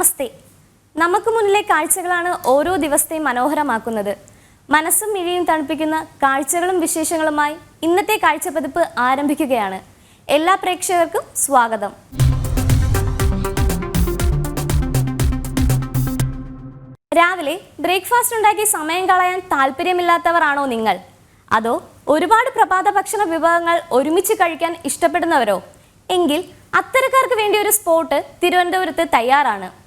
നമസ്തേ. നമുക്ക് മുന്നിലെ കാഴ്ചകളാണ് ഓരോ ദിവസത്തെയും മനോഹരമാക്കുന്നത്. മനസ്സും മിഴിയും തണുപ്പിക്കുന്ന കാഴ്ചകളും വിശേഷങ്ങളുമായി ഇന്നത്തെ കാഴ്ചപ്പതിപ്പ് ആരംഭിക്കുകയാണ്. എല്ലാ പ്രേക്ഷകർക്കും സ്വാഗതം. രാവിലെ ബ്രേക്ക്ഫാസ്റ്റ് ഉണ്ടാക്കി സമയം കളയാൻ താല്പര്യമില്ലാത്തവരാണോ നിങ്ങൾ? അതോ ഒരുപാട് പ്രഭാത ഭക്ഷണ വിഭവങ്ങൾ ഒരുമിച്ച് കഴിക്കാൻ ഇഷ്ടപ്പെടുന്നവരോ? എങ്കിൽ അത്തരക്കാർക്ക് വേണ്ടി ഒരു സ്പോട്ട് തിരുവനന്തപുരത്ത് തയ്യാറാണ്.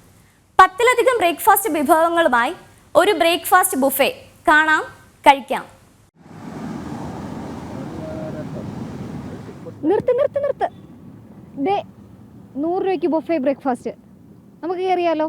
പത്തിലധികം ബ്രേക്ക്ഫാസ്റ്റ് വിഭവങ്ങളുമായി ഒരു ബ്രേക്ക്ഫാസ്റ്റ് ബുഫേ കാണാം കഴിക്കാം. നിർത്ത് നിർത്ത് നിർത്ത്. നൂറ് രൂപയ്ക്ക് ബുഫേ ബ്രേക്ക്ഫാസ്റ്റ്. നമുക്ക് കയറിയാലോ?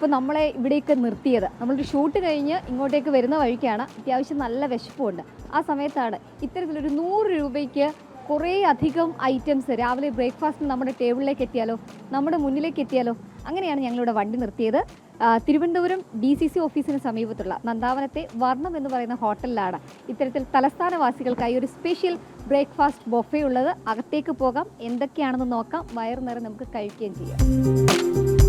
ഇപ്പോൾ നമ്മളെ ഇവിടേക്ക് നിർത്തിയത്. നമ്മളൊരു ഷൂട്ട് കഴിഞ്ഞ് ഇങ്ങോട്ടേക്ക് വരുന്ന വഴിക്കാണ്. അത്യാവശ്യം നല്ല വിശപ്പുണ്ട്. ആ സമയത്താണ് ഇത്തരത്തിലൊരു നൂറ് രൂപയ്ക്ക് കുറേ അധികം ഐറ്റംസ് രാവിലെ ബ്രേക്ക്ഫാസ്റ്റിന് നമ്മുടെ ടേബിളിലേക്ക് എത്തിയാലോ നമ്മുടെ മുന്നിലേക്ക് എത്തിയാലോ അങ്ങനെയാണ് ഞങ്ങളിവിടെ വണ്ടി നിർത്തിയത്. തിരുവനന്തപുരം ഡി സി സി ഓഫീസിന് സമീപത്തുള്ള നന്ദാവനത്തെ വർണം എന്ന് പറയുന്ന ഹോട്ടലിലാണ് ഇത്തരത്തിൽ തലസ്ഥാനവാസികൾക്കായി ഒരു സ്പെഷ്യൽ ബ്രേക്ക്ഫാസ്റ്റ് ബൊഫേ ഉള്ളത്. അകത്തേക്ക് പോകാം. എന്തൊക്കെയാണെന്ന് നോക്കാം. വയറു നിറയെ നമുക്ക് കഴിക്കുകയും ചെയ്യാം.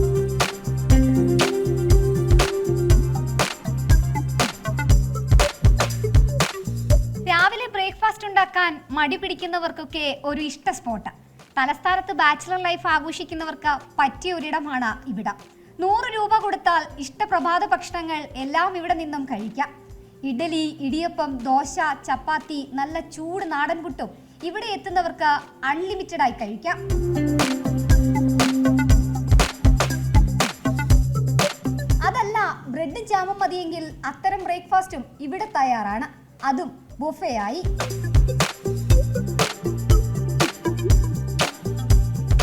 മടി പിടിക്കുന്നവർക്കൊക്കെ ഒരു ഇഷ്ട സ്പോട്ട്. തലസ്ഥാനത്ത് ബാച്ചിലർ ലൈഫ് ആഘോഷിക്കുന്നവർക്ക് പറ്റിയ ഒരിടമാണ് ഇവിടം. നൂറ് രൂപ കൊടുത്താൽ ഇഷ്ടപ്രഭാത ഭക്ഷണങ്ങൾ എല്ലാം ഇവിടെ നിന്നും കഴിക്കാം. ഇഡലി ഇടിയപ്പം ദോശ ചപ്പാത്തി നല്ല ചൂട് നാടൻ പുട്ടും ഇവിടെ എത്തുന്നവർക്ക് അൺലിമിറ്റഡ് ആയി കഴിക്കാം. അതല്ല ബ്രെഡും ജാമും മതിയെങ്കിൽ അത്തരം ബ്രേക്ക്ഫാസ്റ്റും ഇവിടെ തയ്യാറാണ്. അതും ബുഫേ ആയി.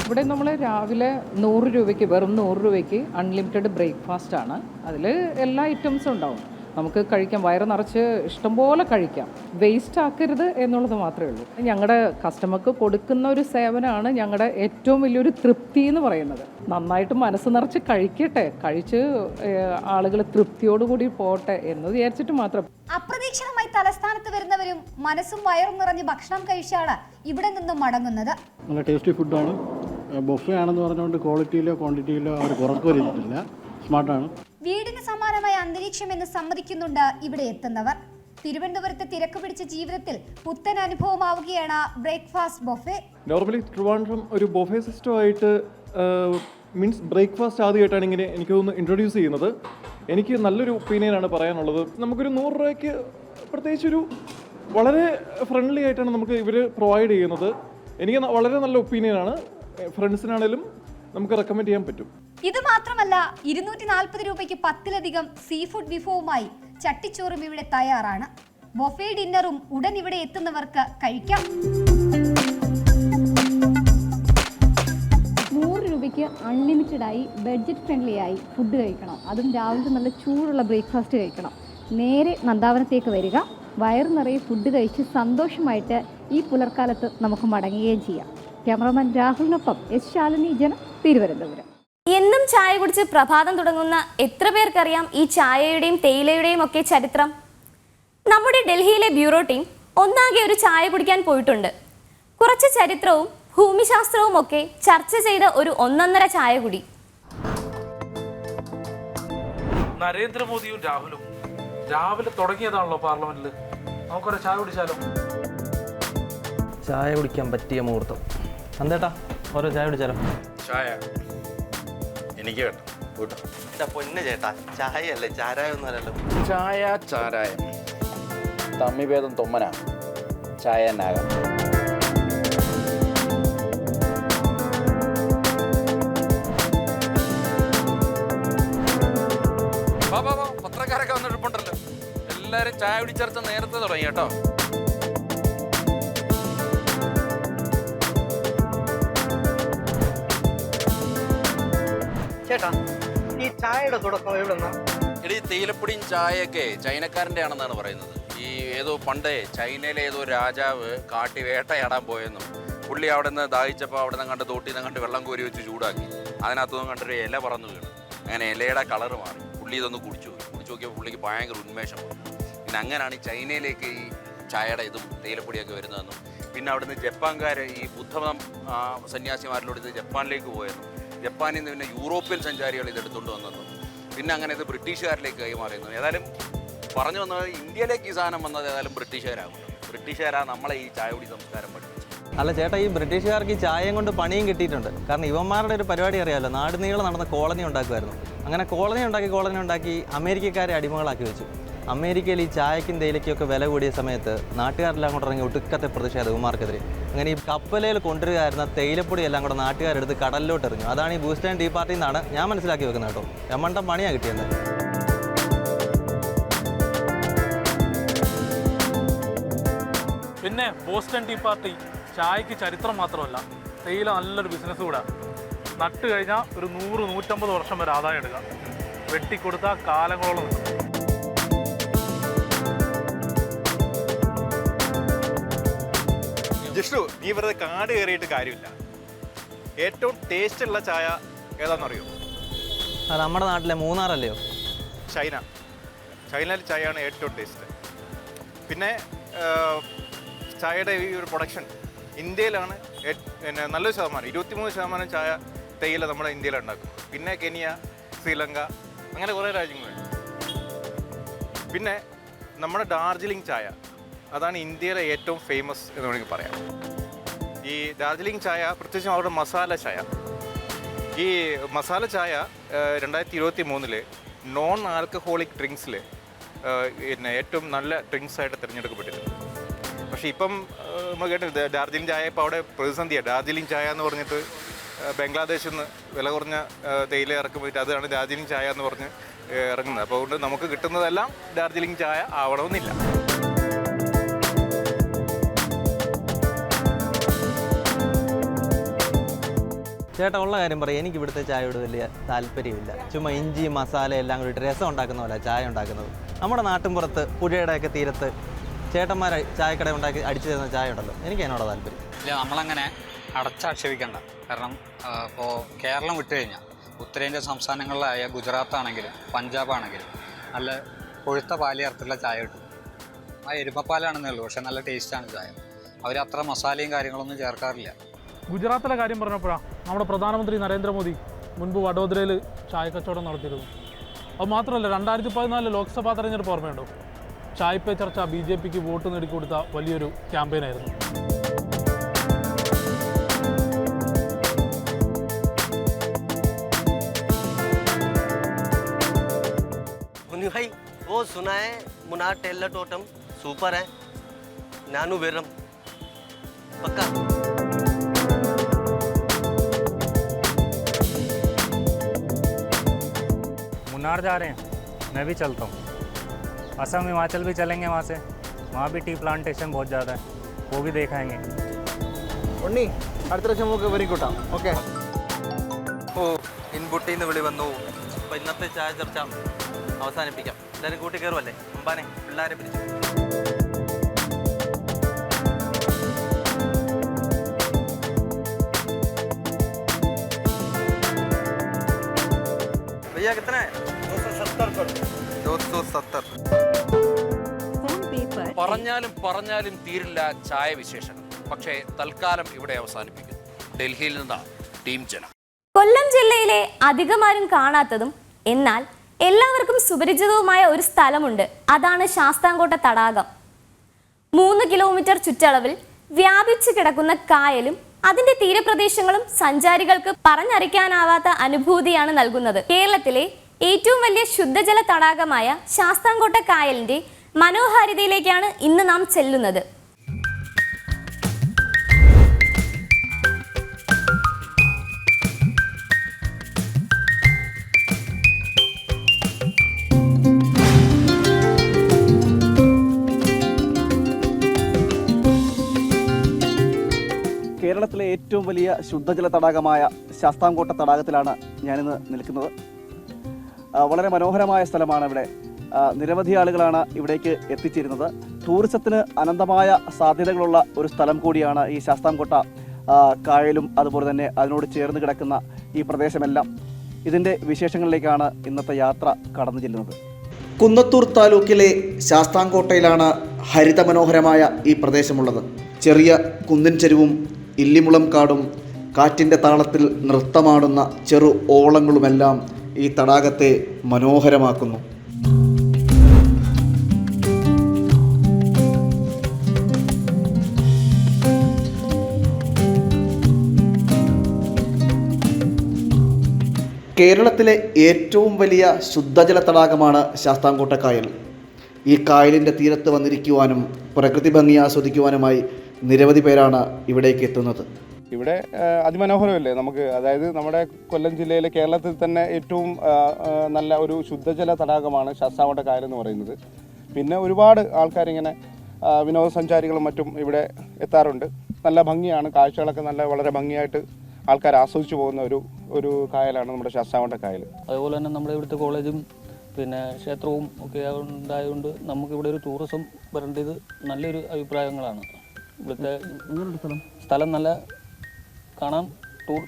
ഇവിടെ നമ്മൾ രാവിലെ നൂറ് രൂപയ്ക്ക് വെറും നൂറ് രൂപയ്ക്ക് അൺലിമിറ്റഡ് ബ്രേക്ക്ഫാസ്റ്റ് ആണ്. അതിൽ എല്ലാ ഐറ്റംസും ഉണ്ടാവും. നമുക്ക് കഴിക്കാം. വയറ് നിറച്ച് ഇഷ്ടംപോലെ കഴിക്കാം. വേസ്റ്റ് ആക്കരുത് എന്നുള്ളത് മാത്രമേ ഉള്ളൂ. ഞങ്ങളുടെ കസ്റ്റമർക്ക് കൊടുക്കുന്ന ഒരു സേവനമാണ് ഞങ്ങളുടെ ഏറ്റവും വലിയൊരു തൃപ്തി എന്ന് പറയുന്നത്. നന്നായിട്ട് മനസ്സ് നിറച്ച് കഴിക്കട്ടെ. കഴിച്ച് ആളുകൾ തൃപ്തിയോടുകൂടി പോട്ടെ എന്ന് വിചാരിച്ചിട്ട് മാത്രം. അപ്രതീക്ഷിതമായി തലസ്ഥാനത്ത് വരുന്നവരും മനസ്സും വയറും നിറഞ്ഞ് ഭക്ഷണം കഴിച്ചാണ് ഇവിടെ നിന്നും മടങ്ങുന്നത്. നല്ല ടേസ്റ്റി ഫുഡാണ് ബൊഫേ ആണെന്ന് പറഞ്ഞുകൊണ്ട് ക്വാളിറ്റിയിലോ ക്വാണ്ടിറ്റിയിലോ അവർ കുറക്ക് വരുന്നില്ല സ്മാർട്ടാണ്. വീടിന് സമാനമായ അന്തരീക്ഷം എന്ന് സമ്മതിക്കുന്നുണ്ട് ഇവിടെ എത്തുന്നവർ. തിരുവനന്തപുരത്തെ തിരക്ക് പിടിച്ച ജീവിതത്തിൽ പുത്തൻ അനുഭവമാവുകയാണ് ബ്രേക്ക്ഫാസ്റ്റ് ബൊഫേ. നോർമലി ട്രിവാൻഡ്രം ഒരു ബൊഫേ സിസ്റ്റമായിട്ട് മീൻസ് ബ്രേക്ക്ഫാസ്റ്റ് ആദ്യമായിട്ടാണ് ഇങ്ങനെ എനിക്ക് തോന്നുന്നു ഇൻട്രൊഡ്യൂസ് ചെയ്യുന്നത്. എനിക്ക് നല്ലൊരു ഒപ്പീനിയനാണ് പറയാനുള്ളത്. നമുക്കൊരു നൂറ് രൂപയ്ക്ക് പ്രത്യേകിച്ചൊരു വളരെ ഫ്രണ്ട്ലി ആയിട്ടാണ് നമുക്ക് ഇവർ പ്രൊവൈഡ് ചെയ്യുന്നത്. എനിക്ക് വളരെ നല്ല ഒപ്പീനിയനാണ് ഫ്രണ്ട്സിനാണേലും നമുക്ക് റെക്കമെൻഡ് ചെയ്യാൻ പറ്റും. ഇത് മാത്രമല്ല ഇരുന്നൂറ്റി നാൽപ്പത് രൂപയ്ക്ക് പത്തിലധികം സീ ഫുഡ് വിഭവവുമായി ചട്ടിച്ചോറും ഇവിടെ തയ്യാറാണ്. ബൊഫേ ഡിന്നറും ഉടൻ ഇവിടെ എത്തുന്നവർക്ക് കഴിക്കാം. നൂറ് രൂപയ്ക്ക് അൺലിമിറ്റഡ് ആയി ബഡ്ജറ്റ് ഫ്രണ്ട്ലി ആയി ഫുഡ് കഴിക്കണം. അതും രാവിലെ നല്ല ചൂടുള്ള ബ്രേക്ക്ഫാസ്റ്റ് കഴിക്കണം. നേരെ നന്ദാവനത്തേക്ക് വരിക. വയറു നിറയെ ഫുഡ് കഴിച്ച് സന്തോഷമായിട്ട് ഈ പുലർക്കാലത്ത് നമുക്ക് മടങ്ങുകയും ചെയ്യാം. ക്യാമറമാൻ രാഹുലിനൊപ്പം എസ് ശാലിനി ജനം തിരുവനന്തപുരം. എന്നും ചായ കുടിച്ച് പ്രഭാതം തുടങ്ങുന്ന എത്ര പേർക്കറിയാം ഈ ചായയുടെയും തേയിലയുടെയും ഒക്കെ ചരിത്രം? നമ്മുടെ ഡൽഹിയിലെ ബ്യൂറോ ടീം ഒന്നാകെ ഒരു ചായ കുടിക്കാൻ പോയിട്ടുണ്ട്. കുറച്ച് ചരിത്രവും ഭൂമിശാസ്ത്രവും ഒക്കെ ചർച്ച ചെയ്ത ഒരു ഒന്നൊന്നര ചായ കുടി. നരേന്ദ്രമോദിയും രാഹുലും. രാവിലെ തുടങ്ങിയതാണല്ലോ പാർലമെന്റിൽ നമുക്കൊരു ചായ കുടിച്ചാലോ? ചായ കുടിക്കാൻ പറ്റിയ മുഹൂർത്തം. എന്തേട്ടാ ഓരോ ചായ കുടിച്ചാലോ? ചായ. എനിക്ക് കൂട്ടോ. പൊന്ന് ചേട്ടാ ചായ അല്ലേ ചാരായ ഒന്നും അല്ലല്ലോ ചായ ചാരായം. തമ്മിഭേദം തൊമ്മനാ. ചായ നാഗം വാ, വാ, വാ, പത്രക്കാരൊക്കെ വന്നിട്ടുണ്ടല്ലോ എല്ലാരും ചായ കുടിച്ചേർച്ച നേരത്തെ തുടങ്ങി കേട്ടോ. ഈ എടീ തേയിലപ്പൊടിയും ചായയൊക്കെ ചൈനക്കാരന്റെ ആണെന്നാണ് പറയുന്നത്. ഈ ഏതോ പണ്ടേ ചൈനയിലെ ഏതോ രാജാവ് കാട്ടി വേട്ടയാടാൻ പോയെന്നും പുള്ളി അവിടെ നിന്ന് ദാഹിച്ചപ്പോൾ അവിടെ നിന്ന് കണ്ട് തോട്ടിൽ നിന്ന് കണ്ട് വെള്ളം കോരി വെച്ച് ചൂടാക്കി. അതിനകത്തുനിന്ന് കണ്ടൊരു ഇല പറന്നു വീണു. അങ്ങനെ ഇലയുടെ കളർ മാറി. പുള്ളി ഇതൊന്ന് കുടിച്ചു കുടിച്ചു നോക്കിയപ്പോൾ പുള്ളിക്ക് ഭയങ്കര ഉന്മേഷം പിന്നെ അങ്ങനെയാണ് ഈ ചൈനയിലേക്ക് ഈ ചായയുടെ ഇതും തേയിലപ്പൊടിയൊക്കെ വരുന്നതെന്നും പിന്നെ അവിടുന്ന് ജപ്പാൻകാർ ഈ ബുദ്ധമതം സന്യാസിമാരിലൂടെ ജപ്പാനിലേക്ക് പോയെന്നും ജപ്പാനിൽ നിന്ന് പിന്നെ യൂറോപ്യൻ സഞ്ചാരികൾ ഇത് എടുത്തുകൊണ്ട് വന്നത്. പിന്നെ അങ്ങനെ ഇത് ബ്രിട്ടീഷുകാരിലേക്ക് കൈമാറിയെന്നും ഏതായാലും പറഞ്ഞു വന്നത് ഇന്ത്യയിലേക്ക് ഈ സാധനം വന്നത് ഏതായാലും ബ്രിട്ടീഷുകാരാകും ബ്രിട്ടീഷുകാരാണ് നമ്മളെ ഈ ചായകുടി സംസ്കാരം പഠിപ്പിച്ചത്. അല്ല ചേട്ടാ ഈ ബ്രിട്ടീഷുകാർക്ക് ഈ ചായയും കൊണ്ട് പണിയും കിട്ടിയിട്ടുണ്ട്. കാരണം ഇവന്മാരുടെ ഒരു പരിപാടി അറിയാമല്ലോ നാട് നീളം നടന്ന കോളനി ഉണ്ടാക്കുമായിരുന്നു. അങ്ങനെ കോളനി ഉണ്ടാക്കി കോളനി ഉണ്ടാക്കി അമേരിക്കക്കാരെ അടിമകളാക്കി വെച്ചു. അമേരിക്കയിൽ ഈ ചായക്കും തേയിലയ്ക്കും ഒക്കെ വില കൂടിയ സമയത്ത് നാട്ടുകാരെല്ലാം കൂടെ ഇറങ്ങി ഒടുക്കത്തെ പ്രതിഷേധം ഇവന്മാർക്കെതിരെ അങ്ങനെ ഈ കപ്പലയിൽ കൊണ്ടുവരികയായിരുന്ന തേയിലപ്പൊടി എല്ലാം കൂടെ നാട്ടുകാരെടുത്ത് കടലിലോട്ട് എറിഞ്ഞു. അതാണ് ഈ ബൂസ്റ്റ് ആൻഡ് ടീ പാർട്ടി എന്നാണ് ഞാൻ മനസ്സിലാക്കി വെക്കുന്നത് കേട്ടോ. എമ്മണ്ടം പണിയാണ് കിട്ടിയത് പിന്നെ ബോസ്റ്റൺ ടീ പാർട്ടി ചായക്ക് ചരിത്രം മാത്രമല്ല തേയില നല്ലൊരു ബിസിനസ് കൂടെ. നട്ട് കഴിഞ്ഞാൽ ഒരു നൂറ് നൂറ്റമ്പത് വർഷം വരെ ആദായം എടുക്കാം. വെട്ടിക്കൊടുത്താൽ കാലങ്ങളോളം നിൽക്കും. ജിഷ്ണു നീ വെറുതെ കാട് കയറിയിട്ട് കാര്യമില്ല. ഏറ്റവും ടേസ്റ്റ് ഉള്ള ചായ ഏതാണെന്നറിയോ അത് നമ്മുടെ നാട്ടിലെ മൂന്നാറല്ലയോ? ചൈന. ചൈനയിലെ ചായയാണ് ഏറ്റവും ടേസ്റ്റ് പിന്നെ ചായയുടെ ഈ ഒരു പ്രൊഡക്ഷൻ ഇന്ത്യയിലാണ് പിന്നെ നല്ലൊരു ശതമാനം ഇരുപത്തിമൂന്ന് ശതമാനം ചായ തേയില നമ്മുടെ ഇന്ത്യയിൽ ഉണ്ടാക്കും പിന്നെ കെനിയ ശ്രീലങ്ക അങ്ങനെ കുറേ രാജ്യങ്ങളുണ്ട്. പിന്നെ നമ്മുടെ ഡാർജിലിംഗ് ചായ. അതാണ് ഇന്ത്യയിലെ ഏറ്റവും ഫേമസ് എന്ന് വേണമെങ്കിൽ പറയാം. ഈ ഡാർജിലിംഗ് ചായ പ്രത്യേകിച്ചും അവരുടെ മസാല ചായ. ഈ മസാല ചായ രണ്ടായിരത്തി ഇരുപത്തി മൂന്നിൽ നോൺ ആൽക്കഹോളിക് ഡ്രിങ്ക്സിൽ പിന്നെ ഏറ്റവും നല്ല ഡ്രിങ്ക്സ് ആയിട്ട് തിരഞ്ഞെടുക്കപ്പെട്ടിരുന്നു. പക്ഷേ ഇപ്പം നമ്മൾ കേട്ടിട്ട് ഡാർജിലിംഗ് ചായ ഇപ്പോൾ അവിടെ പ്രതിസന്ധിയാണ് ഡാർജിലിംഗ് ചായ എന്ന് പറഞ്ഞിട്ട് ബംഗ്ലാദേശിൽ നിന്ന് വില കുറഞ്ഞ തേയില ഇറക്കുമ്പോയിട്ട് അതാണ് ഡാർജിലിംഗ് ചായ എന്ന് പറഞ്ഞ് ഇറങ്ങുന്നത്. അപ്പോൾ അതുകൊണ്ട് നമുക്ക് കിട്ടുന്നതെല്ലാം ഡാർജിലിംഗ് ചായ ആവണമെന്നില്ല. ചേട്ടാ ഉള്ള കാര്യം പറയാം. എനിക്ക് ഇവിടുത്തെ ചായയോട് വലിയ താല്പര്യമില്ല. ചുമ്മാ ഇഞ്ചി മസാല എല്ലാം കൂടി രസം ഉണ്ടാക്കുന്ന പോലെ ചായ ഉണ്ടാക്കുന്നത്. നമ്മുടെ നാട്ടിൻപുറത്ത് പുഴയുടെയൊക്കെ തീരത്ത് ചേട്ടന്മാരെ ചായക്കട ഉണ്ടാക്കി അടിച്ചു തരുന്ന ചായ ഉണ്ടല്ലോ. എനിക്ക് അതിനോട് താല്പര്യം. ഇല്ല നമ്മളങ്ങനെ അടച്ചാക്ഷേപിക്കണ്ട. കാരണം ഇപ്പോൾ കേരളം വിട്ടു കഴിഞ്ഞാൽ ഉത്തരേന്ത്യൻ സംസ്ഥാനങ്ങളിലായ ഗുജറാത്ത് ആണെങ്കിലും പഞ്ചാബ് ആണെങ്കിലും നല്ല കൊഴുത്ത പാലിയർത്തുള്ള ചായ കിട്ടും. ആ എരുമപ്പാലാണെന്നേ ഉള്ളൂ പക്ഷേ നല്ല ടേസ്റ്റാണ് ചായ. അവർ അത്ര മസാലയും കാര്യങ്ങളൊന്നും ചേർക്കാറില്ല. ഗുജറാത്തിലെ കാര്യം പറഞ്ഞപ്പോഴാണ് നമ്മുടെ പ്രധാനമന്ത്രി നരേന്ദ്രമോദി മുൻപ് വഡോദരയിൽ ചായ കച്ചവടം നടത്തിയിരുന്നു അത് മാത്രമല്ല രണ്ടായിരത്തി പതിനാല് ലോക്സഭാ തെരഞ്ഞെടുപ്പ് ഓർമ്മയുണ്ടോ ചായ പേ ചർച്ച ബി ജെ പിക്ക് വോട്ട് നേടിക്കൊടുത്ത വലിയൊരു ക്യാമ്പയിനായിരുന്നു मुन्नी भाई वो सुना है मुनार टेलर टोटम सुपर है नानू बेरम पक्का मुन्नार जा रहे हैं मैं भी चलता हूँ असम हिमाचल भी चलेंगे वहाँ से वहाँ भी टी प्लांटेशन बहुत ज़्यादा है वो भी देखाएंगे ഉണ്ണി അടുത്ത പ്രാവശ്യം നമുക്ക് വരിക്കൂട്ടാം ഓക്കെ ഓ ഇൻപുട്ടിൽ നിന്ന് വിളി വന്നു അപ്പോൾ ഇന്നത്തെ ചായ ചർച്ച അവസാനിപ്പിക്കാം എല്ലാവരും കൂട്ടി കയറുമല്ലേ അമ്പാനെ പിള്ളേരെ പിടിച്ചു भैया कितना है दो सौ सत्तर कर दो सौ सत्तर പറഞ്ഞാലും പറഞ്ഞാലും തീരില്ല ചായ വിശേഷങ്ങൾ പക്ഷേ തൽക്കാലം ഇവിടെ അവസാനിപ്പിക്കുന്നു ഡൽഹിയിൽ നിന്നാണ് ടീം ജനം കൊല്ലം ജില്ലയിലെ അധികമാരും കാണാത്തതും എന്നാൽ എല്ലാവർക്കും സുപരിചിതവുമായ ഒരു സ്ഥലമുണ്ട് അതാണ് ശാസ്താംകോട്ട തടാകം മൂന്ന് കിലോമീറ്റർ ചുറ്റളവിൽ വ്യാപിച്ചു കിടക്കുന്ന കായലും അതിന്റെ തീരപ്രദേശങ്ങളും സഞ്ചാരികൾക്ക് പറഞ്ഞറിയിക്കാനാവാത്ത അനുഭൂതിയാണ് നൽകുന്നത് കേരളത്തിലെ ഏറ്റവും വലിയ ശുദ്ധജല തടാകമായ ശാസ്താംകോട്ട കായലിന്റെ മനോഹാരിതയിലേക്കാണ് ഇന്ന് നാം ചെല്ലുന്നത്. കേരളത്തിലെ ഏറ്റവും വലിയ ശുദ്ധജല തടാകമായ ശാസ്താംകോട്ട തടാകത്തിലാണ് ഞാനിന്ന് നിൽക്കുന്നത്. വളരെ മനോഹരമായ സ്ഥലമാണ് ഇവിടെ. നിരവധി ആളുകളാണ് ഇവിടേക്ക് എത്തിച്ചേരുന്നത്. ടൂറിസത്തിന് അനന്തമായ സാധ്യതകളുള്ള ഒരു സ്ഥലം കൂടിയാണ് ഈ ശാസ്താംകോട്ട കായലും അതുപോലെ തന്നെ അതിനോട് ചേർന്ന് കിടക്കുന്ന ഈ പ്രദേശമെല്ലാം. ഇതിന്റെ വിശേഷങ്ങളിലേക്കാണ് ഇന്നത്തെ യാത്ര കടന്നു ചെല്ലുന്നത്. കുന്നത്തൂർ താലൂക്കിലെ ശാസ്താംകോട്ടയിലാണ് ഹരിതമനോഹരമായ ഈ പ്രദേശമുള്ളത്. ചെറിയ കുന്നിൻ ചെരുവും ഇല്ലിമുളം കാടും കാറ്റിന്റെ താളത്തിൽ നൃത്തമാടുന്ന ചെറു ഓളങ്ങളുമെല്ലാം ഈ തടാകത്തെ മനോഹരമാക്കുന്നു. കേരളത്തിലെ ഏറ്റവും വലിയ ശുദ്ധജല തടാകമാണ് ശാസ്താംകോട്ട കായൽ ഈ കായലിന്റെ തീരത്ത് വന്നിരിക്കുവാനും പ്രകൃതി ഭംഗി ആസ്വദിക്കുവാനുമായി നിരവധി പേരാണ് ഇവിടേക്ക് എത്തുന്നത്. ഇവിടെ അതിമനോഹരമല്ലേ നമുക്ക്? അതായത് നമ്മുടെ കൊല്ലം ജില്ലയിലെ കേരളത്തിൽ തന്നെ ഏറ്റവും നല്ല ഒരു ശുദ്ധജല തടാകമാണ് ശാസ്താവട്ട കായൽ എന്ന് പറയുന്നത്. പിന്നെ ഒരുപാട് ആൾക്കാരിങ്ങനെ വിനോദസഞ്ചാരികളും മറ്റും ഇവിടെ എത്താറുണ്ട്. നല്ല ഭംഗിയാണ്. കാഴ്ചകളൊക്കെ നല്ല വളരെ ഭംഗിയായിട്ട് ആൾക്കാർ ആസ്വദിച്ചു പോകുന്ന ഒരു ഒരു കായലാണ് നമ്മുടെ ശാസ്താവട്ട കായൽ. അതുപോലെ തന്നെ നമ്മുടെ ഇവിടുത്തെ കോളേജും പിന്നെ ക്ഷേത്രവും ഒക്കെ ഉണ്ടായതുകൊണ്ട് നമുക്കിവിടെ ഒരു ടൂറിസം വരേണ്ടത് നല്ലൊരു അഭിപ്രായങ്ങളാണ്. ഇവിടുത്തെ സ്ഥലം നല്ല കാണാൻ ടൂർ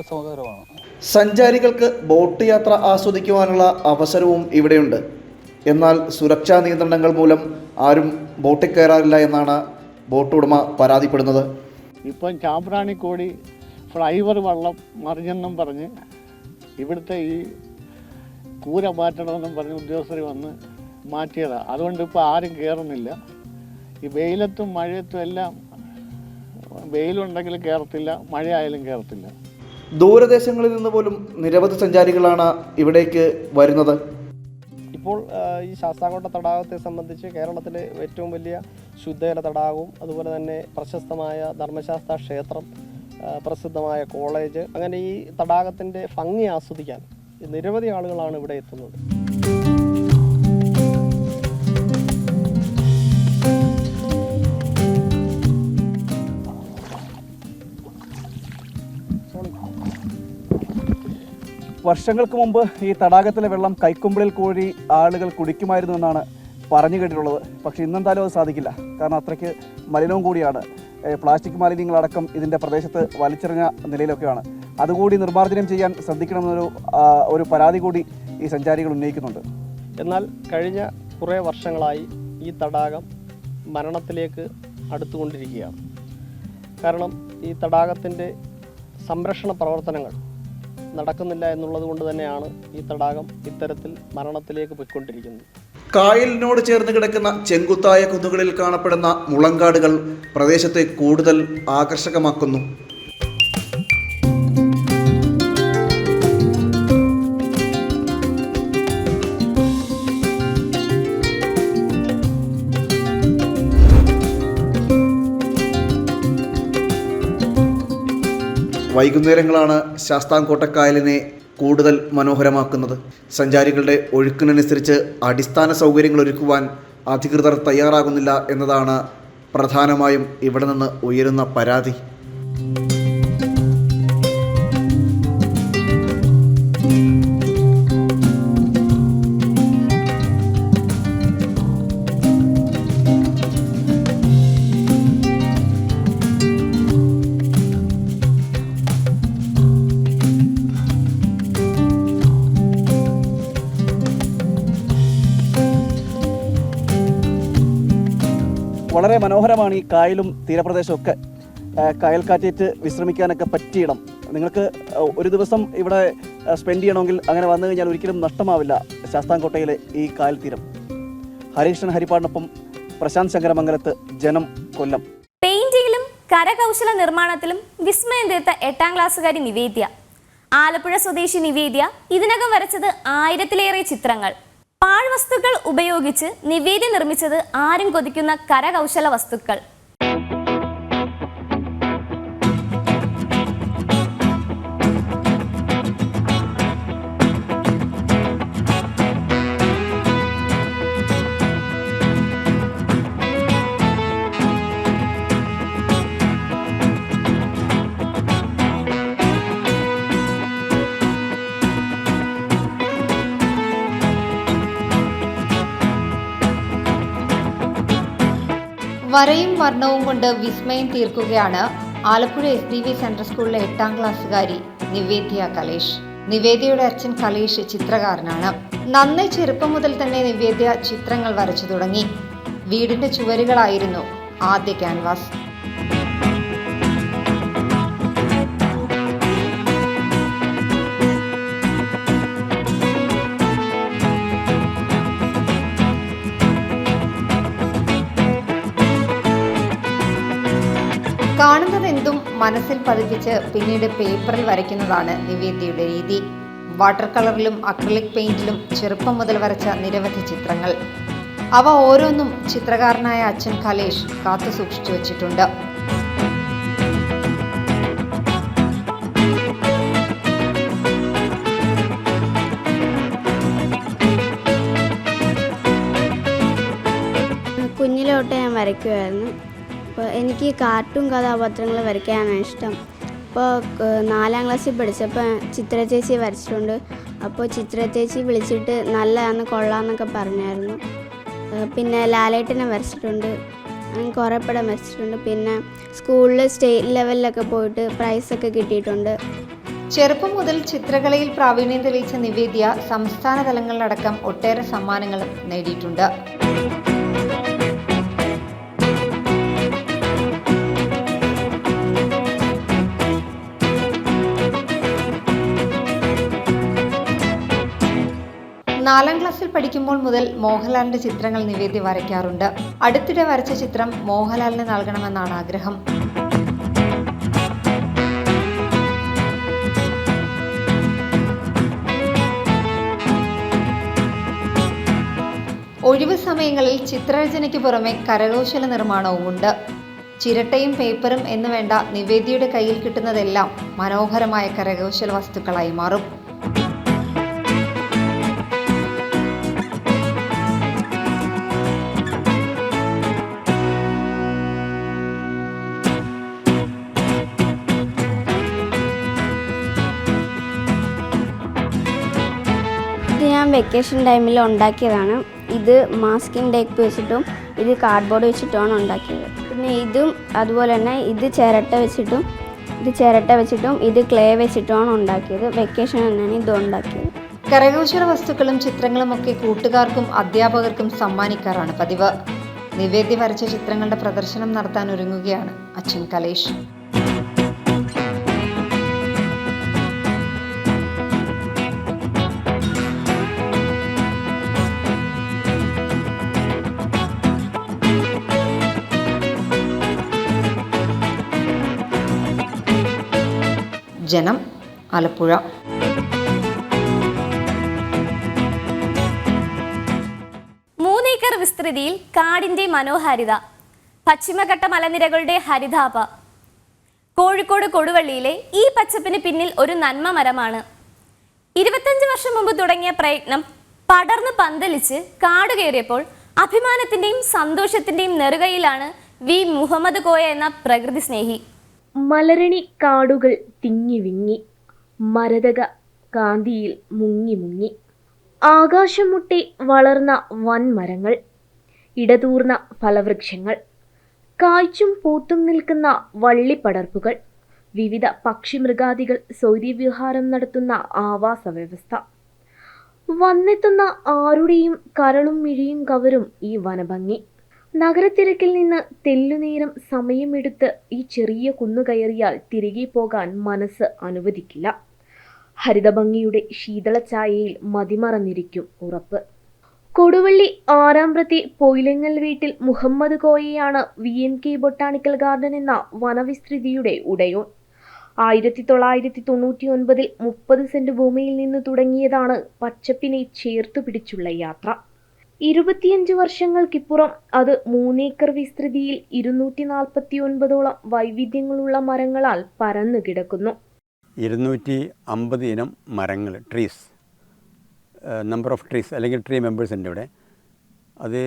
രസകരമാണ്. സഞ്ചാരികൾക്ക് ബോട്ട് യാത്ര ആസ്വദിക്കുവാനുള്ള അവസരവും ഇവിടെയുണ്ട്. എന്നാൽ സുരക്ഷാ നിയന്ത്രണങ്ങൾ മൂലം ആരും ബോട്ടിൽ കയറാറില്ല എന്നാണ് ബോട്ട് ഉടമ പരാതിപ്പെടുന്നത്. ഇപ്പം ചാമ്പ്രാണിക്കോടി ഫ്ലൈവർ വള്ളം മറിഞ്ഞെന്നും പറഞ്ഞ് ഇവിടുത്തെ ഈ കൂര മാറ്റണമെന്നും പറഞ്ഞ് ഉദ്യോഗസ്ഥർ വന്ന് മാറ്റിയതാണ് അതുകൊണ്ട് ഇപ്പോൾ ആരും കയറുന്നില്ല. ഈ വെയിലത്തും മഴയത്തും എല്ലാം വെയിലുണ്ടെങ്കിൽ കയറത്തില്ല മഴയായാലും കയറത്തില്ല ദൂരദേശങ്ങളിൽ നിന്ന് പോലും നിരവധി സഞ്ചാരികളാണ് ഇവിടേക്ക് വരുന്നത്. ഇപ്പോൾ ഈ ശാസ്താംകോട്ട തടാകത്തെ സംബന്ധിച്ച് കേരളത്തിലെ ഏറ്റവും വലിയ ശുദ്ധജല തടാകവും അതുപോലെ തന്നെ പ്രശസ്തമായ ധർമ്മശാസ്ത്ര ക്ഷേത്രം പ്രസിദ്ധമായ കോളേജ് അങ്ങനെ ഈ തടാകത്തിന്റെ ഭംഗി ആസ്വദിക്കാൻ നിരവധി ആളുകളാണ് ഇവിടെ എത്തുന്നത്. വർഷങ്ങൾക്ക് മുമ്പ് ഈ തടാകത്തിലെ വെള്ളം കൈക്കുമ്പിളിൽ കോഴി ആളുകൾ കുടിക്കുമായിരുന്നു എന്നാണ് പറഞ്ഞു കേട്ടിട്ടുള്ളത്. പക്ഷേ ഇന്നെന്തായാലും അത് സാധിക്കില്ല. കാരണം അത്രയ്ക്ക് മലിനവും കൂടിയാണ്. പ്ലാസ്റ്റിക് മാലിന്യങ്ങളടക്കം ഇതിന്റെ പ്രദേശത്ത് വലിച്ചെറിഞ്ഞ നിലയിലൊക്കെയാണ്. അതുകൂടി നിർമ്മാർജനം ചെയ്യാൻ ശ്രദ്ധിക്കണമെന്നൊരു ഒരു പരാതി കൂടി ഈ സഞ്ചാരികൾ ഉന്നയിക്കുന്നുണ്ട്. എന്നാൽ കഴിഞ്ഞ കുറേ വർഷങ്ങളായി ഈ തടാകം മരണത്തിലേക്ക് അടുത്തുകൊണ്ടിരിക്കുകയാണ്. കാരണം ഈ തടാകത്തിന്റെ സംരക്ഷണ പ്രവർത്തനങ്ങൾ നടക്കുന്നില്ല എന്നുള്ളത് കൊണ്ട് തന്നെയാണ് ഈ തടാകം ഇത്തരത്തിൽ മരണത്തിലേക്ക് പോയിക്കൊണ്ടിരിക്കുന്നത്. കായലിനോട് ചേർന്ന് കിടക്കുന്ന ചെങ്കുത്തായ കുന്നുകളിൽ കാണപ്പെടുന്ന മുളങ്കാടുകൾ പ്രദേശത്തെ കൂടുതൽ ആകർഷകമാക്കുന്നു. വൈകുന്നേരങ്ങളാണ് ശാസ്താംകോട്ടക്കായലിനെ കൂടുതൽ മനോഹരമാക്കുന്നത്. സഞ്ചാരികളുടെ ഒഴുക്കിനനുസരിച്ച് അടിസ്ഥാന സൗകര്യങ്ങൾ ഒരുക്കുവാൻ അധികൃതർ തയ്യാറാകുന്നില്ല എന്നതാണ് പ്രധാനമായും ഇവിടെ നിന്ന് ഉയരുന്ന പരാതി. മനോഹരമാണ് ഈ കായലും തീരപ്രദേശവും ഒക്കെ. ആ, കായൽക്കാറ്റേറ്റ് വിശ്രമിക്കാനൊക്കെ പറ്റിയിടം നിങ്ങൾക്ക് ഒരു ദിവസം ഇവിടെ സ്പെൻഡ് ചെയ്യണമെങ്കിൽ അങ്ങനെ വന്നു കഴിഞ്ഞാൽ ഒരിക്കലും നഷ്ടമാവില്ല ശാസ്താംകോട്ടയിലെ ഈ കായൽ തീരം. ഹരീഷൻ ഹരിപ്പാടിനൊപ്പം പ്രശാന്ത് ശങ്കരമംഗലത്ത് ജനം കൊല്ലം. പെയിന്റിങ്ങിലും കരകൗശല നിർമ്മാണത്തിലും വിസ്മയം തീർത്ത എട്ടാം ക്ലാസ്സുകാരി നിവേദ്യ. ആലപ്പുഴ സ്വദേശി നിവേദ്യ ഇതിനകം വരച്ചത് ആയിരത്തിലേറെ ചിത്രങ്ങൾ. പാഴ്വസ്തുക്കൾ ഉപയോഗിച്ച് നിവേദി നിർമ്മിച്ചത് ആരും കൊതിക്കുന്ന കരകൗശല വസ്തുക്കൾ. വരയും വർണവും കൊണ്ട് വിസ്മയം തീർക്കുകയാണ് Alappuzha S D V central സ്കൂളിലെ എട്ടാം ക്ലാസ്സുകാരി നിവേദ്യ കലേഷ്. നിവേദ്യയുടെ അച്ഛൻ കലേഷ് ചിത്രകാരനാണ്. നന്നേ ചെറുപ്പം മുതൽ തന്നെ നിവേദ്യ ചിത്രങ്ങൾ വരച്ചു തുടങ്ങി. വീടിന്റെ ചുവരുകളായിരുന്നു ആദ്യ ക്യാൻവാസ്. മനസ്സിൽ പതിപ്പിച്ച് പിന്നീട് പേപ്പറിൽ വരയ്ക്കുന്നതാണ് നിവേദ്യയുടെ രീതി. വാട്ടർ കളറിലും അക്രിലിക് പെയിന്റിലും ചെറുപ്പം മുതൽ വരച്ച നിരവധി ചിത്രങ്ങൾ. അവ ഓരോന്നും ചിത്രകാരനായ അച്ഛൻ കലേഷ് കാത്തു സൂക്ഷിച്ചു വച്ചിട്ടുണ്ട്. കുഞ്ഞിലോട്ട് ഞാൻ വരയ്ക്കുമായിരുന്നു അപ്പോൾ എനിക്ക് കാർട്ടൂൺ കഥാപാത്രങ്ങൾ വരയ്ക്കാനാണ് ഇഷ്ടം. അപ്പോൾ നാലാം ക്ലാസ്സിൽ പഠിച്ചപ്പോൾ ചിത്ര ചേച്ചി വരച്ചിട്ടുണ്ട്. അപ്പോൾ ചിത്ര ചേച്ചി വിളിച്ചിട്ട് നല്ലതാണ് കൊള്ളാമെന്നൊക്കെ പറഞ്ഞായിരുന്നു. പിന്നെ ലാലേട്ടനെ വരച്ചിട്ടുണ്ട്. അങ്ങനെ കുറേ പടം വരച്ചിട്ടുണ്ട്. പിന്നെ സ്കൂളിൽ സ്റ്റേറ്റ് ലെവലിലൊക്കെ പോയിട്ട് പ്രൈസൊക്കെ കിട്ടിയിട്ടുണ്ട്. ചെറുപ്പം മുതൽ ചിത്രകലയിൽ പ്രാവീണ്യം തെളിയിച്ച നിവേദ്യ സംസ്ഥാന തലങ്ങളിലടക്കം ഒട്ടേറെ സമ്മാനങ്ങളും നേടിയിട്ടുണ്ട്. നാലാം ക്ലാസ്സിൽ പഠിക്കുമ്പോൾ മുതൽ മോഹൻലാലിന്റെ ചിത്രങ്ങൾ നിവേദ്യ വരയ്ക്കാറുണ്ട്. അടുത്തിടെ വരച്ച ചിത്രം മോഹൻലാലിന് നൽകണമെന്നാണ് ആഗ്രഹം. ഒഴിവ് സമയങ്ങളിൽ ചിത്രരചനയ്ക്ക് പുറമെ കരകൗശല നിർമ്മാണവും ഉണ്ട്. ചിരട്ടയും പേപ്പറും എന്നുവേണ്ട നിവേദിയുടെ കയ്യിൽ കിട്ടുന്നതെല്ലാം മനോഹരമായ കരകൗശല വസ്തുക്കളായി മാറും. വെക്കേഷൻ ടൈമിൽ ഉണ്ടാക്കിയതാണ്. ഇത് മാസ്കിംഗ് ടേപ്പ് വെച്ചിട്ടും ഇത് കാർഡ്ബോർഡ് വെച്ചിട്ടുമാണ് ഉണ്ടാക്കിയത്. പിന്നെ ഇതും അതുപോലെ തന്നെ ഇത് ചിരട്ട വെച്ചിട്ടും ഇത് ചിരട്ട വെച്ചിട്ടും ഇത് ക്ലേ വെച്ചിട്ടുമാണ് ഉണ്ടാക്കിയത്. വെക്കേഷൻ തന്നെയാണ് ഇത് ഉണ്ടാക്കിയത്. കരകൗശല വസ്തുക്കളും ചിത്രങ്ങളും ഒക്കെ കൂട്ടുകാർക്കും അധ്യാപകർക്കും സമ്മാനിക്കാറാണ് പതിവ്. നിവേദ്യ വരച്ച ചിത്രങ്ങളുടെ പ്രദർശനം നടത്താൻ ഒരുങ്ങുകയാണ് അച്ഛൻ കലേഷ്. ജനം ആലപ്പുഴ. മൂന്നേക്കർ വിസ്തൃതിയിൽ കാടിന്റെ മനോഹാരിത പശ്ചിമഘട്ട മലനിരകളുടെ ഹരിതാപ. കോഴിക്കോട് കൊടുവള്ളിയിലെ ഈ പച്ചപ്പിന് പിന്നിൽ ഒരു നന്മ മരമാണ്. ഇരുപത്തഞ്ച് വർഷം മുമ്പ് തുടങ്ങിയ പ്രയത്നം പടർന്ന് പന്തലിച്ച് കാട് കയറിയപ്പോൾ അഭിമാനത്തിന്റെയും സന്തോഷത്തിന്റെയും നെറുകയിലാണ് വി. മുഹമ്മദ് കോയ എന്ന പ്രകൃതി സ്നേഹി. മലരണി കാടുകൾ തിങ്ങി വിങ്ങി. മരതക കാന്തിയിൽ മുങ്ങി മുങ്ങി. ആകാശം മുട്ടി വളർന്ന വൻമരങ്ങൾ ഇടതൂർന്ന ഫലവൃക്ഷങ്ങൾ. കായ്ച്ചും പൂത്തും നിൽക്കുന്ന വള്ളിപ്പടർപ്പുകൾ. വിവിധ പക്ഷിമൃഗാദികൾ സ്വൈര്യവിഹാരം നടത്തുന്ന ആവാസ വ്യവസ്ഥ വന്നെത്തുന്ന ആരുടെയും കരളും മിഴിയും കവരും ഈ വനഭംഗി. നഗരത്തിരക്കിൽ നിന്ന് തെല്ലുനേരം സമയമെടുത്ത് ഈ ചെറിയ കുന്നു കയറിയാൽ തിരികെ പോകാൻ മനസ്സ് അനുവദിക്കില്ല. ഹരിതഭംഗിയുടെ ശീതളഛായയിൽ മതിമറന്നിരിക്കും ഉറപ്പ്. കൊടുവള്ളി ആറാമ്പ്രത്തെ പൊയിലങ്ങൽ വീട്ടിൽ Muhammad കോയയാണ് V N K botanical garden എന്ന വനവിസ്തൃതിയുടെ ഉടയോൻ. ആയിരത്തി തൊള്ളായിരത്തി തൊണ്ണൂറ്റി ഒൻപതിൽ മുപ്പത് സെന്റ് ഭൂമിയിൽ നിന്ന് തുടങ്ങിയതാണ് പച്ചപ്പിനെ ചേർത്തു പിടിച്ചുള്ള യാത്ര. ഇരുപത്തിയഞ്ച് വർഷങ്ങൾക്കിപ്പുറം അത് മൂന്നേക്കർ വിസ്തൃതിയിൽ ഇരുന്നൂറ്റി നാൽപ്പത്തി ഒൻപതോളം വൈവിധ്യങ്ങളുള്ള മരങ്ങളാൽ പരന്നു കിടക്കുന്നു. ഇരുന്നൂറ്റി അമ്പത് ഇനം മരങ്ങൾ ട്രീസ് നമ്പർ ഓഫ് ട്രീസ് അല്ലെങ്കിൽ ട്രീ മെമ്പേഴ്സ് ഉണ്ട് ഇവിടെ അത്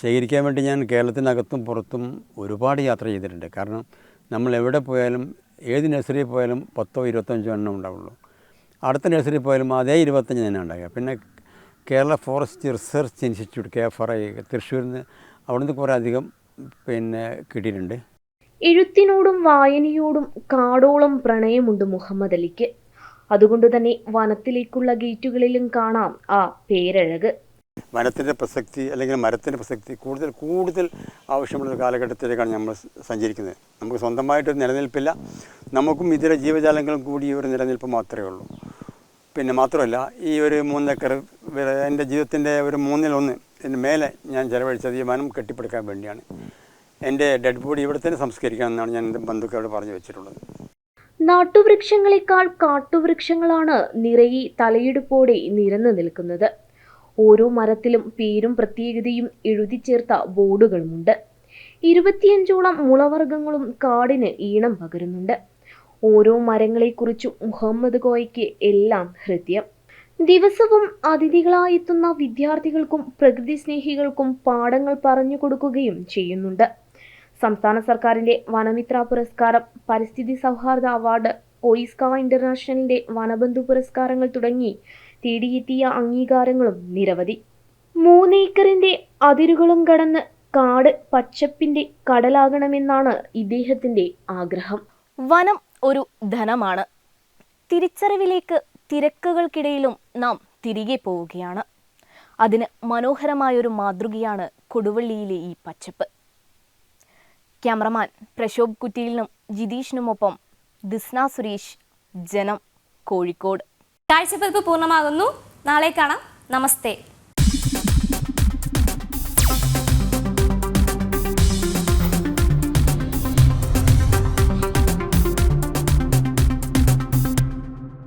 ശേഖരിക്കാൻ വേണ്ടി ഞാൻ കേരളത്തിനകത്തും പുറത്തും ഒരുപാട് യാത്ര ചെയ്തിട്ടുണ്ട്. കാരണം നമ്മൾ എവിടെ പോയാലും ഏത് നഴ്സറിയിൽ പോയാലും പത്തോ ഇരുപത്തഞ്ചോ എണ്ണം ഉണ്ടാവുള്ളൂ. അടുത്ത നഴ്സറിയിൽ പോയാലും അതേ ഇരുപത്തഞ്ച് തന്നെ ഉണ്ടാകുക പിന്നെ Kerala forest research institute K F R I തൃശ്ശൂരിൽ നിന്ന് അവിടെ നിന്ന് കുറേ അധികം പിന്നെ കിട്ടിയിട്ടുണ്ട്. എഴുത്തിനോടും വായനയോടും കാടോളം പ്രണയമുണ്ട് മുഹമ്മദ് അലിക്ക്. അതുകൊണ്ട് തന്നെ വനത്തിലേക്കുള്ള ഗേറ്റുകളിലും കാണാം ആ പേരഴക്. വനത്തിന്റെ പ്രസക്തി അല്ലെങ്കിൽ മരത്തിന്റെ പ്രസക്തി കൂടുതൽ കൂടുതൽ ആവശ്യമുള്ള ഒരു കാലഘട്ടത്തിലേക്കാണ് നമ്മൾ സഞ്ചരിക്കുന്നത്. നമുക്ക് സ്വന്തമായിട്ടൊരു നിലനിൽപ്പില്ല. നമുക്കും ഇതര ജീവജാലങ്ങളും കൂടി ഒരു നിലനിൽപ്പ് മാത്രമേ ഉള്ളൂ. പിന്നെ മാത്രമല്ല ഈ ഒരു മൂന്നേക്കർ എന്റെ ജീവിതത്തിന്റെ ഒരു മൂന്നിലൊന്ന് ഇതിന് മേലെ ഞാൻ ചിലവഴിച്ചത് ഈ വനം കെട്ടിപ്പടുക്കാൻ വേണ്ടിയാണ്. എന്റെ ഡെഡ് ബോഡി ഇവിടെ തന്നെ സംസ്കരിക്കാമെന്നാണ് ഞാൻ എന്റെ ബന്ധുക്കളോട് പറഞ്ഞു വെച്ചിട്ടുള്ളത്. നാട്ടുവൃക്ഷങ്ങളെക്കാൾ കാട്ടുവൃക്ഷങ്ങളാണ് നിറയി തലയെടുപ്പോടെ നിരന്നു നിൽക്കുന്നത്. ഓരോ മരത്തിലും പേരും പ്രത്യേകതയും എഴുതി ചേർത്ത ബോർഡുകളുമുണ്ട്. ഇരുപത്തിയഞ്ചോളം മുളവർഗങ്ങളും കാടിന് ഈണം പകരുന്നുണ്ട്. ഓരോ മരങ്ങളെക്കുറിച്ചും മുഹമ്മദ് കോയയ്ക്ക് എല്ലാം ഹൃദ്യം. ദിവസവും അതിഥികളായെത്തുന്ന വിദ്യാർത്ഥികൾക്കും പ്രകൃതി സ്നേഹികൾക്കും പാഠങ്ങൾ പറഞ്ഞു കൊടുക്കുകയും ചെയ്യുന്നുണ്ട്. സംസ്ഥാന സർക്കാരിന്റെ വനമിത്ര പുരസ്കാരം പരിസ്ഥിതി സൗഹാർദ്ദ അവാർഡ് ഒയിസ്ക ഇന്റർനാഷണലിന്റെ വനബന്ധു പുരസ്കാരങ്ങൾ തുടങ്ങി തേടിയെത്തിയ അംഗീകാരങ്ങളും നിരവധി. മൂന്നേക്കറിന്റെ അതിരുകളും കടന്ന് കാട് പച്ചപ്പിന്റെ കടലാകണമെന്നാണ് ഇദ്ദേഹത്തിന്റെ ആഗ്രഹം. വനം ഒരു ധനമാണ്. തിരിച്ചറിവിലേക്ക് തിരക്കുകൾക്കിടയിലും നാം തിരികെ പോവുകയാണ്. അതിന് മനോഹരമായൊരു മാതൃകയാണ് കൊടുവള്ളിയിലെ ഈ പച്ചപ്പ്. ക്യാമറമാൻ പ്രശോഭ് കുറ്റിയിലിനും ജിതീഷിനുമൊപ്പം ദിസ്ന സുരേഷ് ജനം കോഴിക്കോട്. കാഴ്ചപ്പതിപ്പ് പൂർണമാകുന്നു. നാളെ കാണാം. നമസ്തേ.